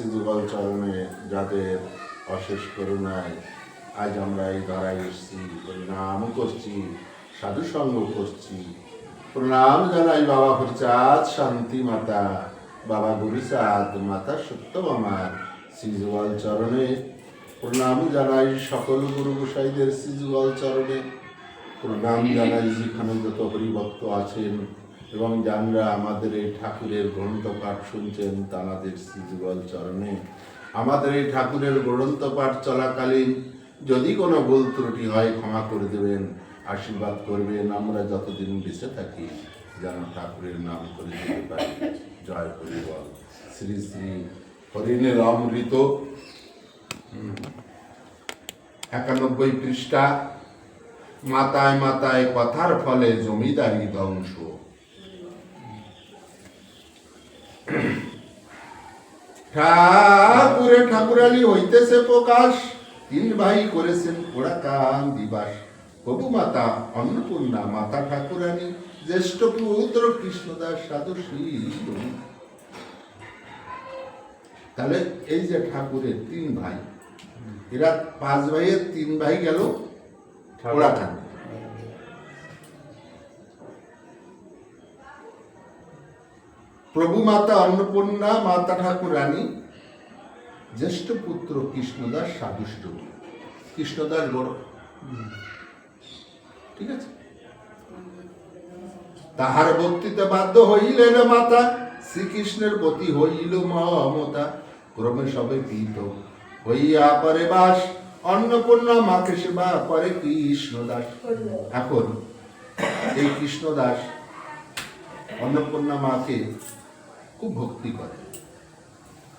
পিতামাতার শ্রীযুগল চরণে যাদের অশেষ করুণায় আজ আমরা এই ধরায় এসেছি। প্রণাম করছি, সাধু সঙ্গ করছি। প্রণাম জানাই বাবা হরিচাঁদ শান্তি মাতা, বাবা গুরুচাঁদ মাতা সত্যবামার শ্রীযুগল চরণে। প্রণাম জানাই সকল গুরু গোসাইদের শ্রীযুগল চরণে। প্রণাম জানাই যেখানে যত হরিভক্ত আছেন এবং যারা আমাদের এই ঠাকুরের গ্রন্থ পাঠ শুনছেন তাদের শ্রীযুগল চরণে। আমাদের এই ঠাকুরের গ্রন্থ পাঠ চলাকালীন যদি কোনো ভুল ত্রুটি হয়, ক্ষমা করে দেবেন, আশীর্বাদ করবেন, আমরা যতদিন বেঁচে থাকি যেন ঠাকুরের নাম করে যেতে পারি। জয় হরিবল শ্রী শ্রী হরিণের অমৃত একানব্বই পৃষ্ঠা, মাতায় মাতায় কথার ফলে জমিদারি ধ্বংস। ঠাকুরে ঠাকুরালি হইতেছে প্রকাশ। তিন ভাই করেছেন ওরা কান দিবাস। প্রভু মাতা অন্নপূর্ণা মাতা ঠাকুরানী জ্যেষ্ঠ পুত্র কৃষ্ণদাস সাধু তাহলে এই যে ঠাকুরের তিন ভাই এরা পাঁচ ভাইয়ের তিন ভাই গেল ওরা খান প্রভু মাতা অন্নপূর্ণা, মাতা ঠাকুর রানী জ্যেষ্ঠ পুত্র কৃষ্ণদাস সাদুষ্ট কৃষ্ণদাস বড়। ঠিক আছে? তাহার ভক্তিতে বাধ্য হইলেন মাতা, শ্রীকৃষ্ণের প্রতি হইল মমতা। ক্রমে সবে পীত হইয়া পরে বাস, অন্নপূর্ণা মাকে সেবা করে কৃষ্ণদাস। এখন এই কৃষ্ণদাস, অন্নপূর্ণা মাকে খুব ভক্তি করে।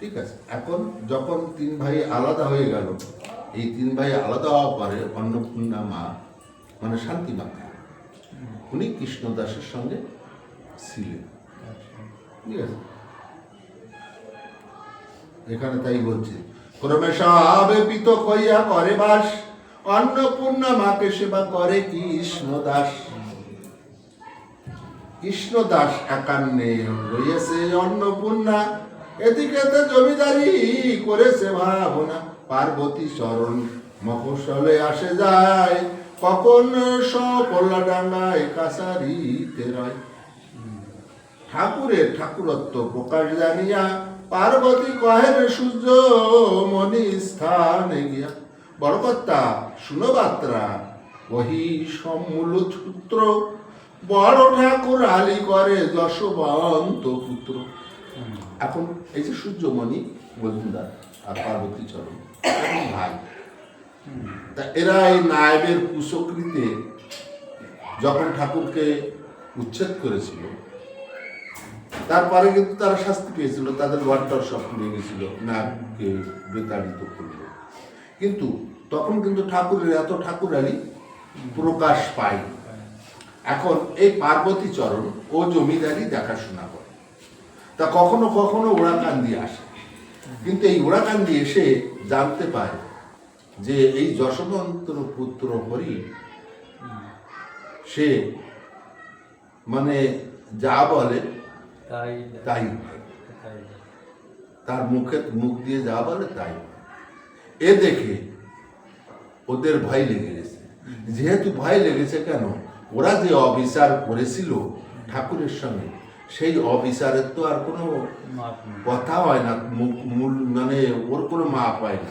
ঠিক আছে? এখন যখন তিন ভাই আলাদা হয়ে গেল, এই তিন ভাই আলাদা হওয়ার পরে অন্নপূর্ণা মা মানে শান্তি মাতা উনি কৃষ্ণদাসের সঙ্গে ছিলেন। ঠিক আছে? এখানে তাই বলছে, ক্রমে সবে পিতক হইয়া করে বাস, অন্নপূর্ণা মাকে সেবা করে কৃষ্ণদাস কৃষ্ণদাস একান্নে রয়েছে অন্নপূর্ণা। এদিকে তো জমিদারি করেছে ভাবনা। পার্বতী চরণ মফসলে আসে যায়। কখন সপল্লা ডাঙ্গায় কাছারিতে রয়। ঠাকুরের ঠাকুরত্ব প্রকাশ জানিয়া পার্বতী কহেন, সূর্য মনি স্থানে গিয়া। বড় কর্তা শুনো ওহি সমূল সূত্র বড় ঠাকুর আলী করে যশবন্ত পুত্র। এখন এই যে সূর্যমণি মজুমদার আর পার্বতী চরণ ভাই। তা এরা এই নায়বের কুশকৃতে যখন ঠাকুরকে উচ্ছেদ করেছিল, তারপরে কিন্তু তারা শাস্তি পেয়েছিল, তাদের ওয়ার্ডটার সব পুড়ে গেছিল, নাগকে বিতাড়িত করল। কিন্তু তখন কিন্তু ঠাকুরের এত ঠাকুরালি প্রকাশ পায় এখন এই পার্বতী চরণ ও জমিদারি দেখাশোনা করে। তা কখনো কখনো ওড়াকান্দি আসে। কিন্তু এই ওড়াকান্দি এসে জানতে পায় যে এই যশবন্তর পুত্র হরি সে মানে যা বলে তাই তাই তার মুখে মুখ দিয়ে যা বলে তাই এ দেখে ওদের ভয় লেগে গেছে। যেহেতু ভয় লেগেছে কেন? ওরা যে অবিচার করেছিল ঠাকুরের সঙ্গে। সেই অবিচারের তো আর কোনো কথা হয় না। মূল মানে ওর কোনো মাপ হয় না।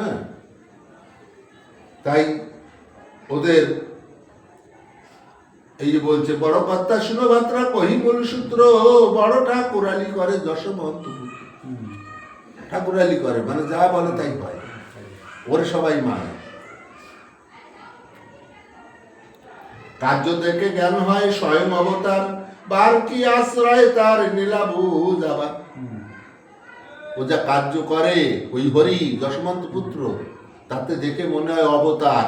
হ্যাঁ? তাই ওদের এই যে বলছে বড় কর্তা শুনো বাত্রা কহি মূল সূত্র বড় ঠাকুরালি করে। হুম। ঠাকুরালি করে মানে যা বলে তাই হয়। ওর সবাই মানে। কার্য দেখে জ্ঞান হয় স্বয়ং অবতার, বার কি আশ্রয় তার নীলাভু যাবা ও যা কার্য করে, ওই হরি যশবন্ত পুত্র, তাতে দেখে মনে হয় অবতার।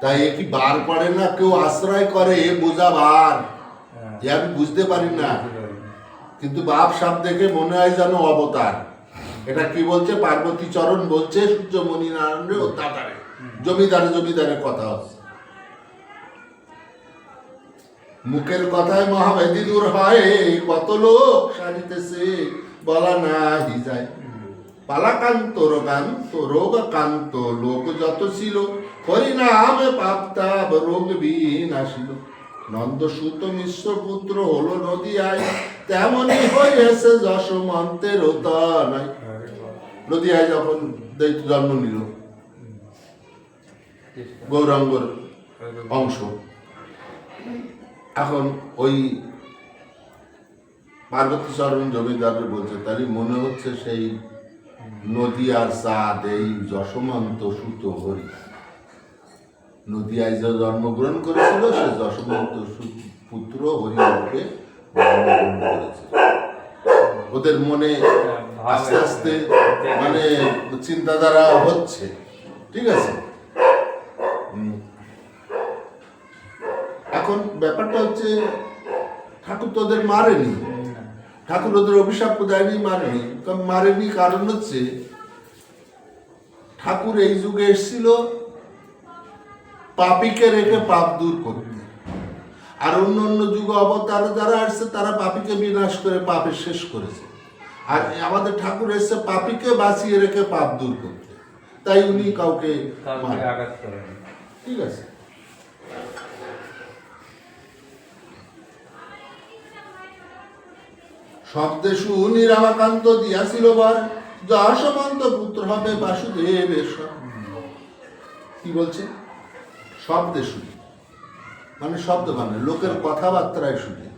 তাই এ কি বার পড়ে না, কেউ আশ্রয় করে বোঝা বার। এ আমি বুঝতে পারি না। কিন্তু বাপ সাপ দেখে মনে হয় যেন অবতার। এটা কি বলছে? পার্বতী চরণ বলছে, সূর্যমণি নারায়ণ অত্যাচারে। জমিদারে জমিদারে কথা হচ্ছে মুখের কথায় মহাবেদি দূর হয়, কত লোক সারিতেছে, বলা না যায়। পালাকান্ত রোগান্ত লোক যত ছিল পাপতাব রোগ বিনাশিল নন্দসূত মিশ্র পুত্র হলো নদিয়ায়, তেমনি হয়েছে যশমন্তের নাই নদিয়ায় যখন জন্ম নিল গৌরাঙ্গর অংশ। এখন ওই পার্বতী চরণ জমিদার বলছে তারই মনে হচ্ছে সেই নদিয়ার চাঁদ এই যশমন্ত সুত হরি। নদিয়ায় যে জন্মগ্রহণ করেছিল সে যশমন্ত পুত্র হরি রূপে জন্মগ্রহণ করেছে। ওদের মনে আস্তে আস্তে মানে চিন্তাধারা হচ্ছে ঠিক আছে হুম। এখন ব্যাপারটা হচ্ছে ঠাকুর তো ওদের মারেনি। ঠাকুর ওদের অভিশাপ দেয়নি মারেনি। মারেনি কারণ হচ্ছে ঠাকুর এই যুগে এসেছিল পাপিকে রেখে পাপ দূর করতে। আর অন্য অন্য যুগ অবতার যারা আসছে তারা পাপিকে বিনাশ করে পাপে শেষ করেছে। আর আমাদের ঠাকুর এসছে পাপিকে বাঁচিয়ে রেখে পাপ দূর করতে। তাই উনি কাউকে ঠিক আছে। শব্দে শুনি রামাকান্ত দিয়াছিল বর। যশবন্ত পুত্র হবে বাসুদেবের। কি বলছে? শব্দে শুনি। মানে শব্দ মানে লোকের কথাবার্তায় শুনে।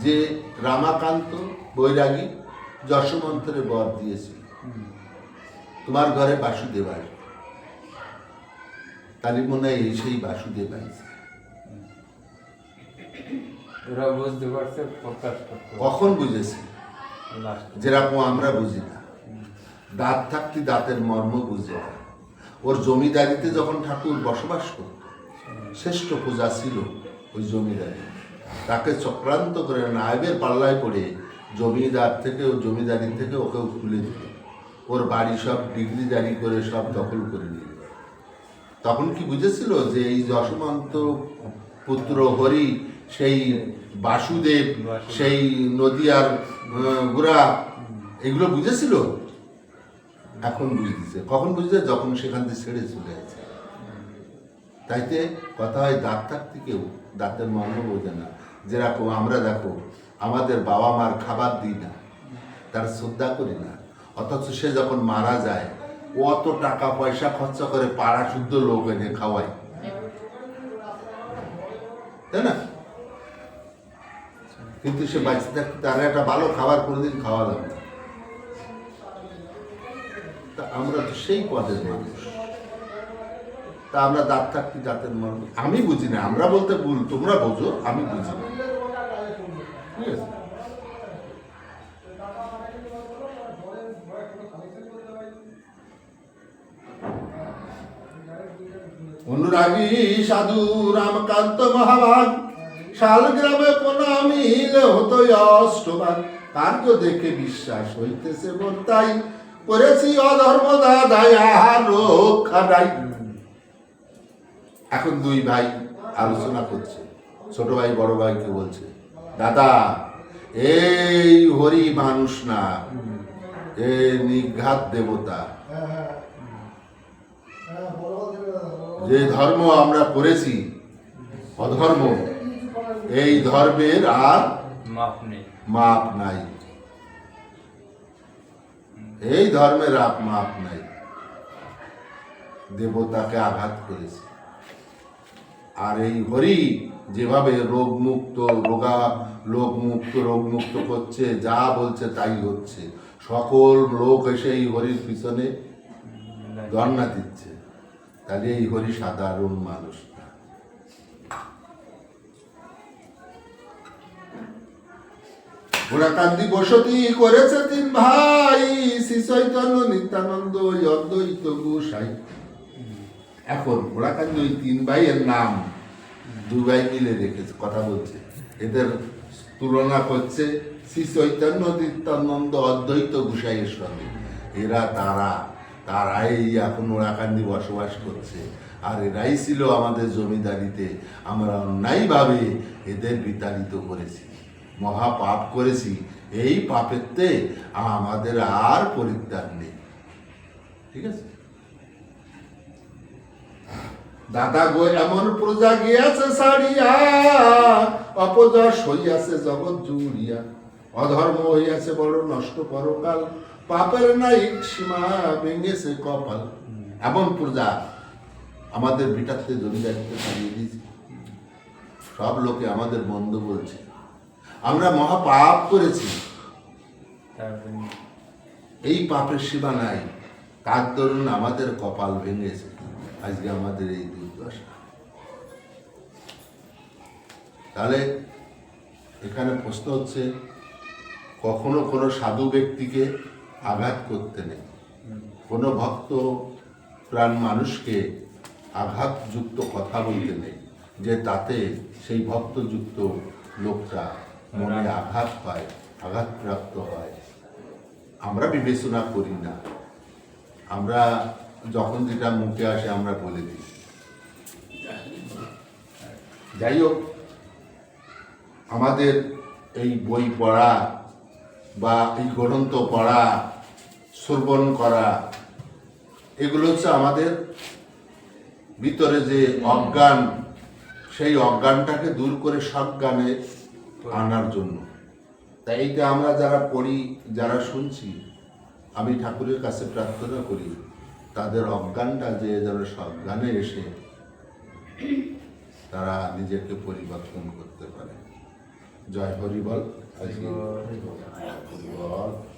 যে রামাকান্ত বৈরাগী যশমন্ত্রে বর দিয়েছিল। তোমার ঘরে বাসুদেব আসবে। তাহলে মনে হয় এই সেই বাসুদেব আইছে ওরা বুঝতে পারছে প্রকাশ করতে কখন বুঝেছে? যেরকম আমরা বুঝি না। দাঁত থাকতে দাঁতের মর্ম বুঝে না। ওর জমিদারিতে যখন ঠাকুর বসবাস করত শ্রেষ্ঠ পূজা ছিল ওই জমিদারি তাকে চক্রান্ত করে নায়বের পাল্লায় পড়ে জমিদার থেকে ও জমিদারি থেকে ওকে তুলে দিল। ওর বাড়ি সব ডিগ্রি জারি করে সব দখল করে নিল। তখন কি বুঝেছিল যে এই যশমন্ত পুত্র হরি সেই বাসুদেব। সেই নদিয়ার গোড়া এগুলো বুঝেছিল? এখন বুঝতেছে। কখন বুঝতে যখন সেখান থেকে ছেড়ে চলে গেছে। তাইতে কথা হয় দাঁত থাকতে কেউ দাঁতের মর্ম বোঝে না। যেরকম আমরা দেখো আমাদের বাবা মার খাবার দিই না। তার শ্রদ্ধা করি না। অথচ সে যখন মারা যায় ও অত টাকা পয়সা খরচা করে পাড়া শুদ্ধ লোক এনে খাওয়ায়। তাই না? কিন্তু সে বাঁচতে থাকতে তার একটা ভালো খাবার কোনোদিন খাওয়ালাম না। তা আমরা তো সেই পদের মানুষ। তা আমরা দাঁত থাকতে দাঁতের মর্ম আমি বুঝি না, আমরা বলতে ভুল, তোমরা বোঝো, আমি বুঝি না। অনুরাগী সাধু রামকান্ত মহাবান শালগ্রামে প্রণামিলে হতো অষ্টবান কার্য দেখে বিশ্বাস হইতেছে মোর তাই। করেছি অধর্ম দাদাই আহার রক্ষা নাই। এখন দুই ভাই আলোচনা করছে। ছোট ভাই, বড় ভাইকে বলছে, দাদা, এই হরি মানুষ না, এ নিঘাত দেবতা। যে ধর্ম আমরা করেছি, অধর্ম এই ধর্মের আর মাপ নেই। মাপ নাই। এই ধর্মের আপ মাপ নাই। দেবতাকে আঘাত করেছে। আর এই হরি যেভাবে রোগমুক্ত রোগা লোকমুক্ত রোগমুক্ত করছে যা বলছে তাই হচ্ছে। সকল লোক এসে এই হরির পিছনে ধর্ণা দিচ্ছে। তাহলে এই হরি সাধারণ মানুষ। ঘোড়াকান্দি বসতি করেছে তিন ভাই, শ্রী চৈতন্য নিত্যানন্দ, অদ্বৈত গোসাই। এখন ঘোড়াকান্দি ওই তিন ভাইয়ের নাম দু ভাই মিলে রেখেছে, কথা বলছে। এদের তুলনা করছে শ্রী চৈতন্য, নিত্যানন্দ, অদ্বৈত গোসাইয়ের সঙ্গে। এরা তারা, তারাই এখন ওরাকান্দি বসবাস করছে। আর এরাই ছিল আমাদের জমিদারিতে। আমরা অন্যায়ভাবে এদের বিতাড়িত করেছি। মহা পাপ করেছি, এই পাপেতে আমাদের আর পরিত্যাগ নেই। ঠিক আছে? দাদা গো, এমন প্রজা গিয়াছে সারিয়া অপযশ হইয়াছে জগৎ জুড়িয়া। অধর্ম হইয়াছে, বড় নষ্ট পরকাল। পাপের নাই সীমা, ভেঙেছে কপাল। এমন প্রজা আমাদের বিটাতে জমিদারিতে চালিয়ে দিয়েছে। সব লোকে আমাদের বন্ধু বলছে আমরা মহা পাপ করেছি এই পাপের সীমা নাই। তার দরুন আমাদের কপাল ভেঙেছে। আজকে আমাদের এই দুর্দশা। তাহলে এখানে প্রশ্ন হচ্ছে কখনো কোনো সাধু ব্যক্তিকে আঘাত করতে নেই। কোনো ভক্ত প্রাণ মানুষকে আঘাতযুক্ত কথা বলতে নেই যে তাতে সেই ভক্তযুক্ত লোকটা মনে আঘাত পায়, আঘাতপ্রাপ্ত হয়। আমরা বিবেচনা করি না। আমরা যখন যেটা মুখে আসে আমরা বলে দিই। যাই হোক, আমাদের এই বই পড়া বা এই গ্রন্থ পড়া, শ্রবণ করা, এগুলো হচ্ছে আমাদের ভিতরে যে অজ্ঞান, সেই অজ্ঞানটাকে দূর করে সজ্ঞানে আনার জন্য। তাই এইটা আমরা যারা পড়ি যারা শুনছি আমি ঠাকুরের কাছে প্রার্থনা করি তাদের অজ্ঞানটা যে যেন সজ্ঞানে এসে তারা নিজেকে পরিবর্তন করতে পারে। জয় হরিবল হরিবল হরিবল।